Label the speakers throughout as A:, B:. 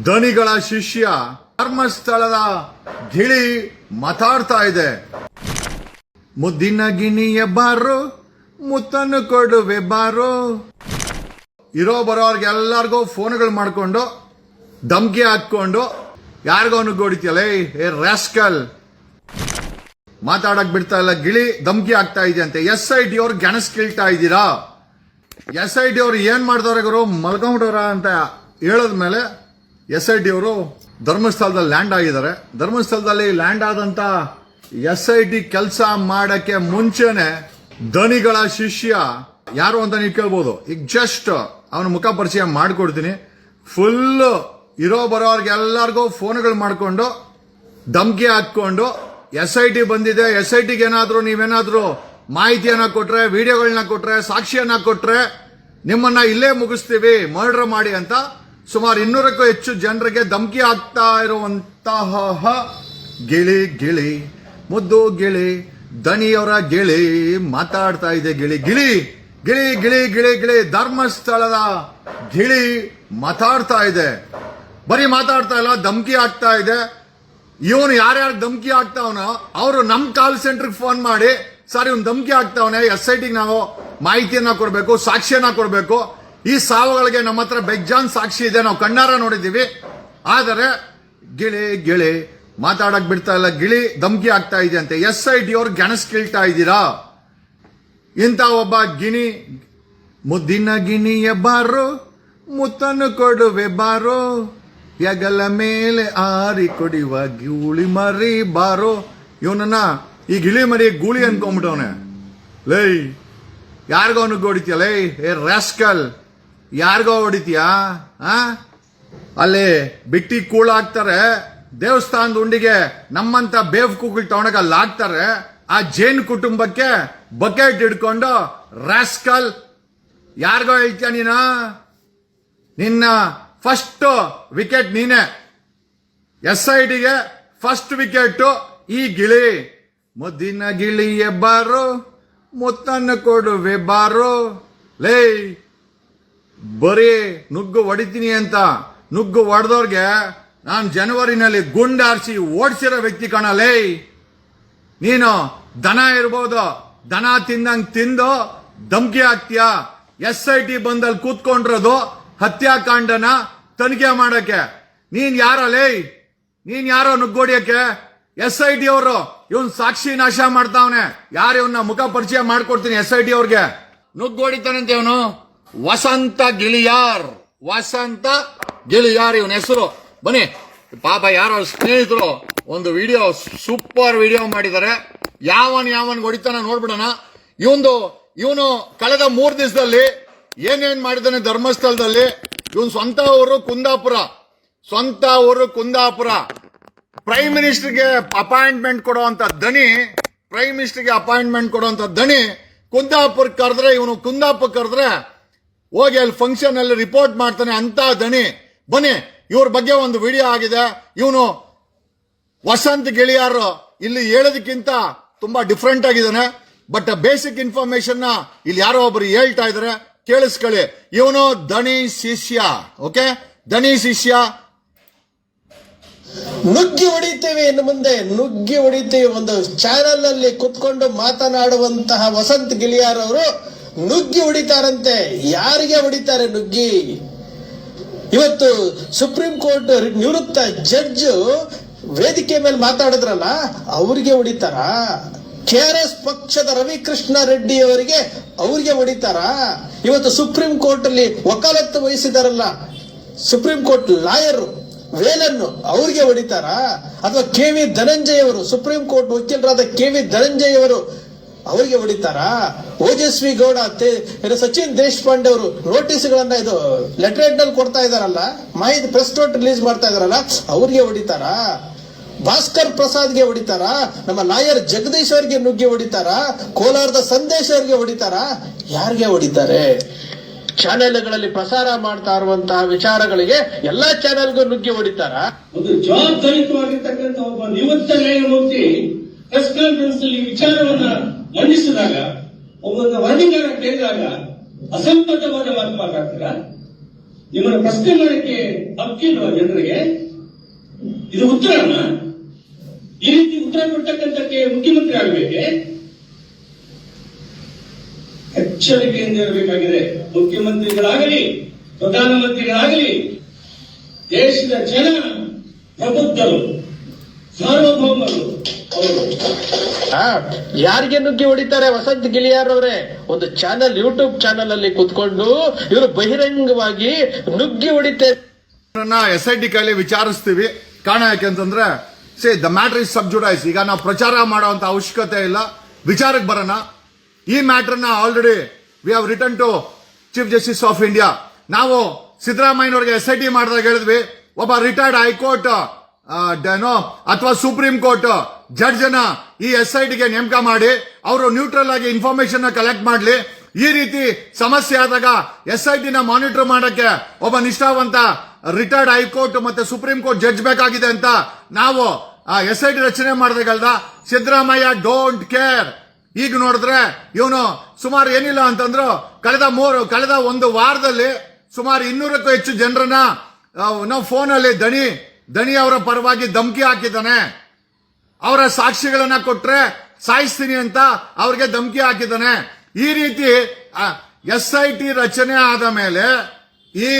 A: ಧನಿಗಳ ಶಿಷ್ಯ ಧರ್ಮಸ್ಥಳದ ಗಿಳಿ ಮಾತಾಡ್ತಾ ಇದೆ. ಮುದ್ದಿನ ಗಿಣಿಯ ಬಾರು, ಮುತ್ತನ್ನು ಕೊಡುವೆ ಬಾರು. ಇರೋ ಬರೋರ್ಗೆ ಎಲ್ಲಾರ್ಗೂ ಫೋನ್ಗಳು ಮಾಡ್ಕೊಂಡು, ಧಮ್ಕಿ ಹಾಕೊಂಡು ಯಾರಿಗೋ ಗೋಡಿತಿಯಲ್ಲ ಏ ರಾಸ್ಕಲ್. ಮಾತಾಡಕ್ ಬಿಡ್ತಾ ಇಲ್ಲ, ಗಿಳಿ ಧಮ್ಕಿ ಆಗ್ತಾ ಇದೆ ಅಂತೆ. ಎಸ್ ಐ ಟಿ ಅವ್ರು ಗೆಣಸ್ ಕೀಳ್ತಾ ಇದ್ದೀರಾ? ಎಸ್ ಐ ಟಿ ಅವ್ರು ಏನ್ ಮಾಡ್ದವ್ರೆ ಗುರು? ಮಲ್ಕೊಂಬಿಟ್ಟವ್ರ ಅಂತ ಹೇಳದ್ಮೇಲೆ ಎಸ್ ಐ ಟಿ ಅವರು ಧರ್ಮಸ್ಥಳದಲ್ಲಿ ಲ್ಯಾಂಡ್ ಆಗಿದ್ದಾರೆ. ಧರ್ಮಸ್ಥಳದಲ್ಲಿ ಲ್ಯಾಂಡ್ ಆದಂತ ಎಸ್ ಐ ಟಿ ಕೆಲಸ ಮಾಡಕ್ಕೆ ಮುಂಚೆನೆ ಧನಿಗಳ ಶಿಷ್ಯ ಯಾರು ಅಂತ ನೀವು ಕೇಳ್ಬೋದು. ಈಗ ಜಸ್ಟ್ ಅವನ ಮುಖ ಪರಿಚಯ ಮಾಡಿಕೊಡ್ತೀನಿ. ಫುಲ್ ಇರೋ ಬರೋರ್ಗೆ ಎಲ್ಲರಿಗೂ ಫೋನ್ಗಳು ಮಾಡಿಕೊಂಡು ಧಮಕಿ ಹಾಕೊಂಡು ಎಸ್ ಐ ಟಿ ಬಂದಿದೆ. ಎಸ್ ಐ ಟಿಗೆ ಏನಾದರೂ ನೀವೇನಾದರೂ ಮಾಹಿತಿಯನ್ನ ಕೊಟ್ರೆ ವಿಡಿಯೋಗಳನ್ನ ಕೊಟ್ರೆ, ಸಾಕ್ಷಿಯನ್ನ ಕೊಟ್ರೆ ನಿಮ್ಮನ್ನ ಇಲ್ಲೇ ಮುಗಿಸ್ತೀವಿ. ಮರ್ಡರ್ ಮಾಡಿ ಅಂತ ಸುಮಾರು ಇನ್ನೂರಕ್ಕೂ ಹೆಚ್ಚು ಜನರಿಗೆ ಧಮಕಿ ಆಗ್ತಾ ಇರುವಂತಹ ಗಿಳಿ ಗಿಳಿ, ಮುದ್ದು ಗಿಳಿ ದನಿಯವರ ಗಿಳಿ ಮಾತಾಡ್ತಾ ಇದೆ ಗಿಳಿ ಗಿಳಿ ಗಿಳಿ ಗಿಳಿ ಗಿಳಿ ಗಿಳಿ, ಧರ್ಮಸ್ಥಳದ ಗಿಳಿ ಮಾತಾಡ್ತಾ ಇದೆ. ಬರೀ ಮಾತಾಡ್ತಾ ಇಲ್ಲ, ಧಮಕಿ ಆಗ್ತಾ ಇದೆ. ಇವನು ಯಾರ್ಯಾರು ಧಮಕಿ ಆಗ್ತಾವನೋ ಅವರು ನಮ್ ಕಾಲ್ ಸೆಂಟರ್ಗೆ ಫೋನ್ ಮಾಡಿ, ಸರ್, ಇವನು ಧಮಕಿ ಆಗ್ತಾವನೆ, ಎಸ್ ಐ ಟಿಗೆ ನಾವು ಮಾಹಿತಿಯನ್ನ ಕೊಡಬೇಕು, ಸಾಕ್ಷಿಯನ್ನ ಕೊಡಬೇಕು ಈ ಸಾವುಗಳಿಗೆ ನಮ್ಮ ಹತ್ರ ಬೆಗ್ಜಾನ್ ಸಾಕ್ಷಿ ಇದೆ. ನಾವು ಕಣ್ಣಾರ ನೋಡಿದ್ದೀವಿ. ಆದರೆ, ಗಿಳಿ ಗಿಳಿ, ಮಾತಾಡಕ್ ಬಿಡ್ತಾ ಇಲ್ಲ. ಗಿಳಿ ಧಮಕಿ ಆಗ್ತಾ ಇದೆ ಅಂತೆ. ಎಸ್ ಐ ಟಿ ಅವ್ರು ಗೆಣಸ್ ಕೀಳ್ತಾ ಇದ್ದೀರಾ? ಇಂಥ ಒಬ್ಬ ಗಿಣಿ, ಮುದ್ದಿನ ಗಿಣಿಯ ಬಾರೋ, ಮುತ್ತನ್ನು ಕೊಡುವೆ ಬಾರೋ, ಹೆಗಲ ಮೇಲೆ ಆರಿ ಕೊಡಿವ ಗೂಳಿ ಮರಿ ಬಾರೋ. ಇವನನ್ನ ಈ ಗಿಳಿ ಮರಿ ಗೂಳಿ ಅನ್ಕೊಂಬಿಟ್ಟವನೆ ಲೈ, ಯಾರಿಗೋ ಅವನಿಗೆ ಹೊಡಿತೀಯ ಲೈ ಏ ರಾಸ್ಕಲ್. ಯಾರಿಗೋ ಹೊಡಿತೀಯಾ? ಆ? ಅಲ್ಲಿ ಬಿಟ್ಟಿ ಕೂಳಾಗ್ತಾರೆ ದೇವಸ್ಥಾನದ ಉಂಡಿಗೆ ನಮ್ಮಂತ ಬೇವ್ ಕೂಗಳು ತಗೊಂಡಾಗ ಅಲ್ಲಿ ಹಾಕ್ತಾರೆ. ಆ ಜೇನ್ ಕುಟುಂಬಕ್ಕೆ ಬಕೆಟ್ ಹಿಡ್ಕೊಂಡು ರಾಸ್ಕಲ್. ಯಾರಿಗೋ ಹೇಳ್ತೀಯ ನೀನ? ನಿನ್ನ ಫಸ್ಟ್ ವಿಕೆಟ್ ನೀನೆ. ಎಸ್ ಐ ಟಿಗೆ ಫಸ್ಟ್ ವಿಕೆಟ್ ಈ ಗಿಳಿ. ಮುದ್ದಿನ ಗಿಳಿ ಬಾರು, ಮುತ್ತನ್ನು ಕೊಡುವೆ ಬಾರು. ಲೇ ಬರೀ ನುಗ್ಗು ಹೊಡಿತೀನಿ ಅಂತ ನುಗ್ಗು ಹೊಡೆದವ್ರಿಗೆ ನಾನು ಜನವರಿನಲ್ಲಿ ಗುಂಡಾರಿಸಿ ಓಡಿಸಿರೋ ವ್ಯಕ್ತಿ ಕಾಣಲೇ ನೀನು ದನ ಇರ್ಬೋದು, ದನ ತಿಂದಂಗೆ ತಿಂದು ಧಮ್ಕಿ ಹಾಕ್ತೀಯ? ಎಸ್ ಐ ಟಿ ಬಂದಲ್ಲಿ ಕೂತ್ಕೊಂಡಿರೋದು ಹತ್ಯಾಕಾಂಡನ ತನಿಖೆ ಮಾಡಕ್ಕೆ. ನೀನ್ ಲೇಯ್? ನೀನ್ ಯಾರೋ ನುಗ್ಗೋಡಿಯಕ್ಕೆ ಎಸ್ ಐ ಟಿ ಅವರು, ಇವನ್ ಸಾಕ್ಷಿ ನಾಶ ಮಾಡ್ತಾವನೆ. ಯಾರು ಇವನ್ನ ಮುಖ ಪರಿಚಯ ಮಾಡ್ಕೊಡ್ತೀನಿ ಎಸ್ ಐ ಟಿ ಅವ್ರಿಗೆ? ನುಗ್ಗೋಡಿತಾನಂತೆ ಇವನು. ವಸಂತ ಗಿಳಿಯಾರ್. ವಸಂತ ಗಿಳಿಯಾರ್ ಇವನ ಹೆಸರು. ಬನ್ನಿ, ಪಾಪ ಯಾರೋ ಸ್ನೇಹಿತರು ಒಂದು ವಿಡಿಯೋ ಸೂಪರ್ ವಿಡಿಯೋ ಮಾಡಿದ್ದಾರೆ. ಯಾವನ್ ಯಾವನ್ ಹೊಡಿತಾನ ನೋಡ್ಬಿಡೋಣ. ಇವಂದು, ಇವನು ಕಳೆದ ಮೂರು ದಿವಸದಲ್ಲಿ ಏನೇನ್ ಮಾಡಿದಾನೆ ಧರ್ಮಸ್ಥಳದಲ್ಲಿ? ಇವನ್ ಸ್ವಂತ ಊರು ಕುಂದಾಪುರ. ಸ್ವಂತ ಊರು ಕುಂದಾಪುರ. ಪ್ರೈಮ್ ಮಿನಿಸ್ಟರ್ಗೆ ಅಪಾಯಿಂಟ್ಮೆಂಟ್ ಕೊಡುವಂತ ದನಿ ಪ್ರೈಮ್ ಮಿನಿಸ್ಟರ್ಗೆ ಅಪಾಯಿಂಟ್ಮೆಂಟ್ ಕೊಡುವಂತ ದನಿ ಕುಂದಾಪುರ್ ಕರೆದ್ರೆ, ಇವನು ಕುಂದಾಪುರ ಕರೆದ್ರೆ ಹೋಗಿ ಅಲ್ಲಿ ಫಂಕ್ಷನ್ ಅಲ್ಲಿ ರಿಪೋರ್ಟ್ ಮಾಡ್ತಾನೆ ಅಂತ ದಣಿ. ಬನ್ನಿ, ಇವ್ರ ಬಗ್ಗೆ ಒಂದು ವಿಡಿಯೋ ಆಗಿದೆ. ಇವನು ವಸಂತ್ ಗೆಳೆಯರು ಇಲ್ಲಿ ಹೇಳೋದಕ್ಕಿಂತ ತುಂಬಾ ಡಿಫ್ರೆಂಟ್ ಆಗಿದ್ದಾನೆ. ಬಟ್ ಬೇಸಿಕ್ ಇನ್ಫಾರ್ಮೇಶನ್ ಇಲ್ಲಿ ಯಾರೋ ಒಬ್ರು ಹೇಳ್ತಾ ಇದಾರೆ, ಕೇಳಿಸ್ಕೊಳ್ಳಿ. ಇವನು ದಣಿ ಶಿಷ್ಯ ಓಕೆ ದಣಿ ಶಿಷ್ಯ.
B: ನುಗ್ಗಿ ಹೊಡಿತೇವೆ ಇನ್ನು ಮುಂದೆ. ನುಗ್ಗಿ ಹೊಡಿತೇವೆ ಒಂದು ಚಾನಲ್ ಅಲ್ಲಿ ಕುತ್ಕೊಂಡು ಮಾತನಾಡುವಂತಹ ವಸಂತ್ ಗಿಳಿಯಾರ್ ಅವರು. ನುಗ್ಗಿ ಹೊಡಿತಾರಂತೆ. ಯಾರಿಗೆ ಹೊಡಿತಾರೆ ನುಗ್ಗಿ? ಇವತ್ತು ಸುಪ್ರೀಂ ಕೋರ್ಟ್ ನಿವೃತ್ತ ಜಡ್ಜ್ ವೇದಿಕೆ ಮೇಲೆ ಮಾತಾಡಿದ್ರಲ್ಲ, ಅವ್ರಿಗೆ ಹೊಡಿತಾರ? ಕೆ ಆರ್ ಎಸ್ ಪಕ್ಷದ ರವಿಕೃಷ್ಣ ರೆಡ್ಡಿ ಅವರಿಗೆ ಅವ್ರಿಗೆ ಹೊಡಿತಾರ? ಇವತ್ತು ಸುಪ್ರೀಂ ಕೋರ್ಟ್ ಅಲ್ಲಿ ವಕಾಲತ್ತು ವಹಿಸಿದಾರಲ್ಲ, ಸುಪ್ರೀಂ ಕೋರ್ಟ್ ಲಾಯರ್ ವೇಲನ್ನು ಅವ್ರಿಗೆ ಹೊಡಿತಾರ? ಅಥವಾ ಕೆ ವಿ ಧನಂಜಯ್ ಅವರು, ಸುಪ್ರೀಂ ಕೋರ್ಟ್ ವಕೀಲರಾದ ಕೆ ವಿ ಧನಂಜಯ್ ಅವರು ಅವರಿಗೆ ಹೊಡಿತಾರ? ಓಜಸ್ವಿ ಗೌಡ ಸಚಿನ್ ದೇಶಪಾಂಡೆ ಅವರು ನೋಟಿಸ್ಗಳನ್ನ ಇದು ಲೆಟರ್ನಲ್ಲಿ ಕೊಡ್ತಾ ಇದಾರಲ್ಲ, ಮಾಹಿತಿ ಪ್ರೆಸ್ ನೋಟ್ ರಿಲೀಸ್ ಮಾಡ್ತಾ ಇದಾರಲ್ಲ, ಅವ್ರಿಗೆ ಹೊಡಿತಾರ? ಭಾಸ್ಕರ್ ಪ್ರಸಾದ್ಗೆ ಹೊಡಿತಾರ? ನಮ್ಮ ಲಾಯರ್ ಜಗದೀಶ್ ಅವರಿಗೆ ನುಗ್ಗಿ ಹೊಡಿತಾರ? ಕೋಲಾರದ ಸಂದೇಶ್ ಅವರಿಗೆ ಹೊಡಿತಾರ? ಯಾರಿಗೆ ಹೊಡಿತಾರೆ? ಚಾನೆಲ್ಗಳಲ್ಲಿ ಪ್ರಸಾರ ಮಾಡ್ತಾ ಇರುವಂತಹ ವಿಚಾರಗಳಿಗೆ ಎಲ್ಲಾ ಚಾನೆಲ್ಗೂ ನುಗ್ಗಿ ಹೊಡಿತಾರ?
C: ಒಂದು ಜವಾಬ್ದಾರಿತವಾಗಿರ್ತಕ್ಕಂಥ ಒಬ್ಬ ನಿವೃತ್ತ ನ್ಯಾಯಮೂರ್ತಿ ಪ್ರೆಸ್ ಕಾನ್ಫರೆನ್ಸ್ ಅಲ್ಲಿ ವಿಚಾರವನ್ನ ಮಂಡಿಸಿದಾಗ ಒಬ್ಬ ವರದಿಗಾರ ಕೇಳಿದಾಗ ಅಸಂಬದ್ಧವಾದ ಮಾತು ಮಾತಾಡ್ತೀರಾ ನಿಮ್ಮನ್ನು ಪ್ರಶ್ನೆ ಮಾಡಕ್ಕೆ ಹಕ್ಕಿಲ್ವಾ ಜನರಿಗೆ ಇದು ಉತ್ತರನ ಈ ರೀತಿ ಉತ್ತರ ಕೊಡ್ತಕ್ಕಂಥಕ್ಕೆ ಮುಖ್ಯಮಂತ್ರಿ ಆಗಬೇಕೆ? ಎಚ್ಚರಿಕೆಯಿಂದ ಇರಬೇಕಾಗಿದೆ. ಮುಖ್ಯಮಂತ್ರಿಗಳಾಗಲಿ, ಪ್ರಧಾನಮಂತ್ರಿಗಳಾಗಲಿ, ದೇಶದ ಜನ ಪ್ರಬುದ್ಧರು, ಸಾರ್ವಭೌಮರು
B: ಯಾರಿಗೆ ನುಗ್ಗಿ ಹೊಡಿತಾರೆ ವಸಂತ್ ಗಿಳಿಯಾರ್ ಅವರೇ? ಒಂದು ಚಾನಲ್, ಯೂಟ್ಯೂಬ್ ಚಾನಲ್ ಅಲ್ಲಿ ಕುತ್ಕೊಂಡು ಇವರು ಬಹಿರಂಗವಾಗಿ ನುಗ್ಗಿ ಹೊಡಿತಾರೆ.
A: ಎಸ್ ಐ ಟಿ ಕೈಲಿ ವಿಚಾರಿಸ್ತೀವಿ. ಕಾರಣ ಯಾಕೆಂತಂದ್ರೆ say the matter is sub judice. ಈಗ ನಾವು ಪ್ರಚಾರ ಮಾಡುವಂತ ಅವಶ್ಯಕತೆ ಇಲ್ಲ. ವಿಚಾರಕ್ಕೆ ಬರೋಣ. ಈ ಮ್ಯಾಟರ್ನ already we have return to chief justice of India ನಾವು ಸಿದ್ದರಾಮಯ್ಯನವ್ರಿಗೆ ಎಸ್ ಐ ಟಿ ಮಾಡಿದಾಗ ಹೇಳಿದ್ವಿ. ಒಬ್ಬ ರಿಟೈರ್ಡ್ ಹೈಕೋರ್ಟ್ ಅಥವಾ ಸುಪ್ರೀಂ ಕೋರ್ಟ್ ಜಡ್ಜ್ ಈ ಎಸ್ ಐ ಟಿಗೆ ನೇಮಕ ಮಾಡಿ, ಅವರು ನ್ಯೂಟ್ರಲ್ ಆಗಿ ಇನ್ಫಾರ್ಮೇಶನ್ ಕಲೆಕ್ಟ್ ಮಾಡಲಿ. ಈ ರೀತಿ ಸಮಸ್ಯೆ ಆದಾಗ ಎಸ್ ಐ ಟಿನ ಮಾನಿಟರ್ ಮಾಡಕ್ಕೆ ಒಬ್ಬ ನಿಷ್ಠಾವಂತ ರಿಟೈರ್ಡ್ ಹೈಕೋರ್ಟ್ ಮತ್ತೆ ಸುಪ್ರೀಂ ಕೋರ್ಟ್ ಜಡ್ಜ್ ಬೇಕಾಗಿದೆ ಅಂತ ನಾವು ಎಸ್ ಐ ಟಿ ರಚನೆ ಮಾಡಿದಾಗಲ್ದ ಸಿದ್ದರಾಮಯ್ಯ ಡೋಂಟ್ ಕೇರ್ ಈಗ ನೋಡಿದ್ರೆ ಇವನು ಸುಮಾರು ಏನಿಲ್ಲ ಅಂತಂದ್ರು ಕಳೆದ ಮೂರು, ಕಳೆದ ಒಂದು ವಾರದಲ್ಲಿ ಸುಮಾರು ಇನ್ನೂರಕ್ಕೂ ಹೆಚ್ಚು ಜನರನ್ನ ನಾವು ಫೋನಲ್ಲಿ ದಣಿ ದಣಿ ಅವರ ಪರವಾಗಿ ಧಮಕಿ ಹಾಕಿದ್ದಾನೆ. ಅವರ ಸಾಕ್ಷಿಗಳನ್ನ ಕೊಟ್ರೆ ಸಾಯಿಸ್ತೀನಿ ಅಂತ ಅವ್ರಿಗೆ ಧಮಕಿ ಹಾಕಿದ್ದಾನೆ. ಈ ರೀತಿ ಎಸ್ ಐ ಟಿ ರಚನೆ ಆದ ಮೇಲೆ ಈ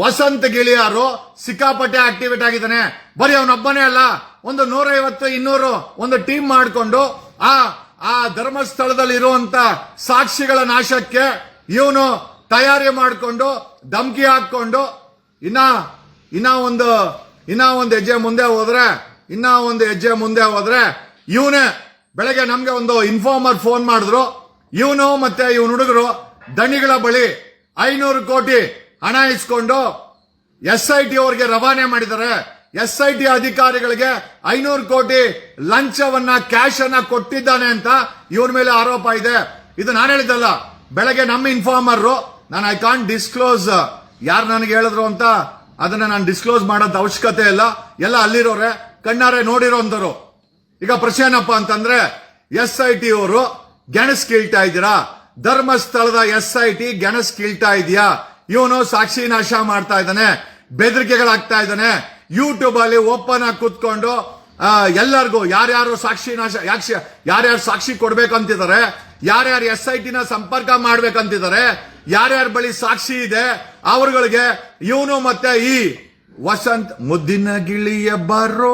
A: ವಸಂತ ಗಿಳಿಯಾರು ಸಿಕ್ಕಾಪಟ್ಟೆ ಆಕ್ಟಿವೇಟ್ ಆಗಿದ್ದಾನೆ. ಬರೀ ಅವನೊಬ್ಬನೇ ಅಲ್ಲ, ಒಂದು ನೂರೈವತ್ತು, ಇನ್ನೂರು ಒಂದು ಟೀಮ್ ಮಾಡಿಕೊಂಡು ಆ ಆ ಧರ್ಮಸ್ಥಳದಲ್ಲಿ ಇರುವಂತ ಸಾಕ್ಷಿಗಳ ನಾಶಕ್ಕೆ ಇವನು ತಯಾರಿ ಮಾಡಿಕೊಂಡು ಧಮಕಿ ಹಾಕೊಂಡು ಇನ್ನ ಇನ್ನ ಒಂದು ಇನ್ನ ಒಂದು ಹೆಜ್ಜೆ ಮುಂದೆ ಹೋದ್ರೆ ಇನ್ನ ಒಂದು ಹೆಜ್ಜೆ ಮುಂದೆ ಹೋದ್ರೆ ಇವನೇ ಬೆಳಗ್ಗೆ ನಮ್ಗೆ ಒಂದು ಇನ್ಫಾರ್ಮರ್ ಫೋನ್ ಮಾಡಿದ್ರು. ಇವನು ಮತ್ತೆ ಇವನ್ ಹುಡುಗರು ದಣಿಗಳ ಬಳಿ ಐನೂರು ಕೋಟಿ ಹಣ ಇಸ್ಕೊಂಡು ಎಸ್ ಐ ಟಿ ಅವ್ರಿಗೆ ರವಾನೆ ಮಾಡಿದ್ದಾರೆ. ಎಸ್ ಐ ಟಿ ಅಧಿಕಾರಿಗಳಿಗೆ ಐನೂರು ಕೋಟಿ ಲಂಚವನ್ನ ಕ್ಯಾಶ್ ಅನ್ನ ಕೊಟ್ಟಿದ್ದಾನೆ ಅಂತ ಇವನ ಮೇಲೆ ಆರೋಪ ಇದೆ. ಇದು ನಾನು ಹೇಳಿದ್ದಲ್ಲ, ಬೆಳಗ್ಗೆ ನಮ್ಮ ಇನ್ಫಾರ್ಮರ್ ನಾನು ಐ ಕಾಂಟ್ ಡಿಸ್ಕ್ಲೋಸ್ ಯಾರು ನನಗೆ ಹೇಳಿದ್ರು ಅಂತ, ಅದನ್ನ ನಾನು ಡಿಸ್ಕ್ಲೋಸ್ ಮಾಡೋದ್ ಅವಶ್ಯಕತೆ ಇಲ್ಲ. ಎಲ್ಲ ಅಲ್ಲಿರೋರೆ. ಕಣ್ಣಾರೆ ನೋಡಿರೋಂಥವ್ರು ಈಗ ಪ್ರಶ್ನೆ ಏನಪ್ಪ ಅಂತಂದ್ರೆ, ಎಸ್ ಐ ಟಿ ಅವರು ಗೆಣಸ್ ಕೀಳ್ತಾ ಇದ್ದೀರಾ? ಧರ್ಮಸ್ಥಳದ ಎಸ್ ಐ ಟಿ ಗೆಣಸ್ ಕೀಳ್ತಾ ಇದೆಯಾ? ಇವನು ಸಾಕ್ಷಿ ನಾಶ ಮಾಡ್ತಾ ಇದ್ದಾನೆ, ಬೆದರಿಕೆಗಳಾಗ್ತಾ ಇದ್ದಾನೆ. ಯೂಟ್ಯೂಬ್ ಅಲ್ಲಿ ಓಪನ್ ಆಗಿ ಕೂತ್ಕೊಂಡು ಎಲ್ಲರಿಗೂ ಯಾರ್ಯಾರು ಸಾಕ್ಷಿ ನಾಶ, ಯಾಕ್ಷ, ಯಾರ್ಯಾರು ಸಾಕ್ಷಿ ಕೊಡ್ಬೇಕಂತಿದ್ದಾರೆ, ಯಾರ್ಯಾರು ಎಸ್ ಐ ಟಿನ ಸಂಪರ್ಕ ಮಾಡ್ಬೇಕಂತಿದ್ದಾರೆ, ಯಾರ್ಯಾರ ಬಳಿ ಸಾಕ್ಷಿ ಇದೆ, ಅವರುಗಳಿಗೆ ಇವನು ಮತ್ತೆ ಈ ವಸಂತ್ ಮುದ್ದಿನ ಗಿಳಿಯ ಬಾರೋ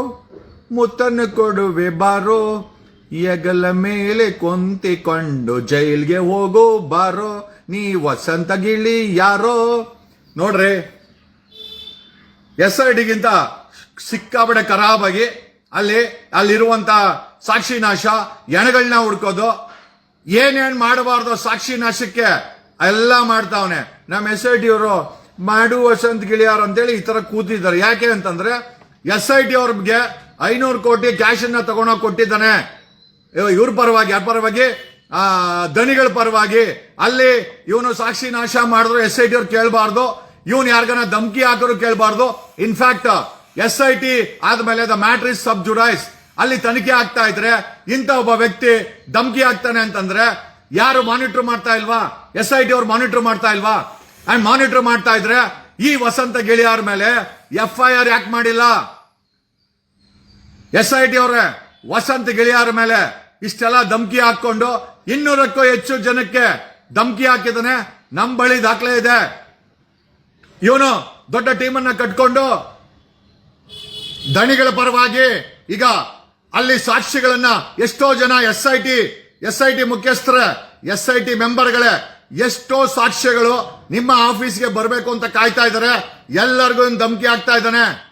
A: ಮುತ್ತನ್ನು ಕೊಡುವೆ ಬಾರೋ, ಎಗಲ ಮೇಲೆ ಕೊಂತಿಕೊಂಡು ಜೈಲ್ಗೆ ಹೋಗೋ ಬಾರೋ, ನೀ ವಸಂತ ಗಿಳಿ ಯಾರೋ? ನೋಡ್ರಿ, ಎಸ್ ಐ ಡಿಗಿಂತ ಸಿಕ್ಕಾಬಡೆ ಖರಾಬಾಗಿ ಅಲ್ಲಿ, ಅಲ್ಲಿರುವಂತ ಸಾಕ್ಷಿ ನಾಶ ಎಣಗಳನ್ನ ಹುಡ್ಕೋದು, ಏನೇನ್ ಮಾಡಬಾರ್ದು ಸಾಕ್ಷಿ ನಾಶಕ್ಕೆ ಎಲ್ಲ ಮಾಡ್ತಾವನೆ. ನಮ್ಮ ಎಸ್ ಐ ಟಿ ಅವರು ಮಾಡು ವಸಂತ ಗಿಳಿಯಾರ್ ಅಂತೇಳಿ ಈ ತರ ಕೂತಿದ್ದಾರೆ. ಯಾಕೆ ಅಂತಂದ್ರೆ, ಎಸ್ ಐ ಟಿ ಅವ್ರಿಗೆ ಐನೂರು ಕೋಟಿ ಕ್ಯಾಶ್ ಅನ್ನ ತಗೊಂಡೋಗಿ ಕೊಟ್ಟಿದ್ದಾನೆ. ಇವ್ರ ಪರವಾಗಿ, ಯಾರ ಪರವಾಗಿ? ಆ, ದಣಿಗಳ ಪರವಾಗಿ. ಅಲ್ಲಿ ಇವನು ಸಾಕ್ಷಿ ನಾಶ ಮಾಡಿದ್ರು, ಎಸ್ ಐ ಟಿ ಅವ್ರು ಕೇಳಬಾರ್ದು. ಇವನು ಯಾರ್ಗನ ಧಮಕಿ ಹಾಕೋರು ಕೇಳಬಾರ್ದು. In fact S I T ಆದ್ಮೇಲೆ the matter is sub judice. ಅಲ್ಲಿ ತನಿಖೆ ಆಗ್ತಾ ಇದ್ರೆ, ಇಂಥ ಒಬ್ಬ ವ್ಯಕ್ತಿ ಧಮಕಿ ಆಗ್ತಾನೆ ಅಂತಂದ್ರೆ, ಯಾರು ಮಾನಿಟರ್ ಮಾಡ್ತಾ ಇಲ್ವಾ? ಎಸ್ ಐ ಟಿ ಅವ್ರು ಮಾನಿಟರ್ ಮಾಡ್ತಾ ಇಲ್ವಾ? ಅಂಡ್ ಮಾನಿಟರ್ ಮಾಡ್ತಾ ಇದ್ರೆ, ಈ ವಸಂತ ಗೆಳೆಯರ ಮೇಲೆ ಎಫ್ ಐ ಆರ್ ಯಾಕೆ ಮಾಡಿಲ್ಲ? ಎಸ್ ಐ ಟಿ ಅವರೇ, ವಸಂತ ಗೆಳೆಯರ ಮೇಲೆ ಇಷ್ಟೆಲ್ಲ ಧಮಕಿ ಹಾಕೊಂಡು ಇನ್ನೂರಕ್ಕೂ ಹೆಚ್ಚು ಜನಕ್ಕೆ ಧಮಕಿ ಹಾಕಿದಾನೆ ನಮ್ ಬಳಿ ದಾಖಲೆ ಇದೆ. ಇವನು ದೊಡ್ಡ ಟೀಮನ್ನ ಕಟ್ಕೊಂಡು ದಣಿಗಳ ಪರವಾಗಿ ಈಗ ಅಲ್ಲಿ ಸಾಕ್ಷಿಗಳನ್ನ ಎಷ್ಟೋ ಜನ S I T, S I T ಮುಖ್ಯಸ್ಥರ, ಎಸ್ ಐ ಟಿ ಮೆಂಬರ್ಗಳೇ, ಎಷ್ಟೋ ಸಾಕ್ಷ್ಯಗಳು ನಿಮ್ಮ ಆಫೀಸ್ಗೆ ಬರಬೇಕು ಅಂತ ಕಾಯ್ತಾ ಇದ್ದಾರೆ. ಎಲ್ಲರಿಗೂ ಧಮಕಿ ಆಗ್ತಾ ಇದ್ದಾನೆ.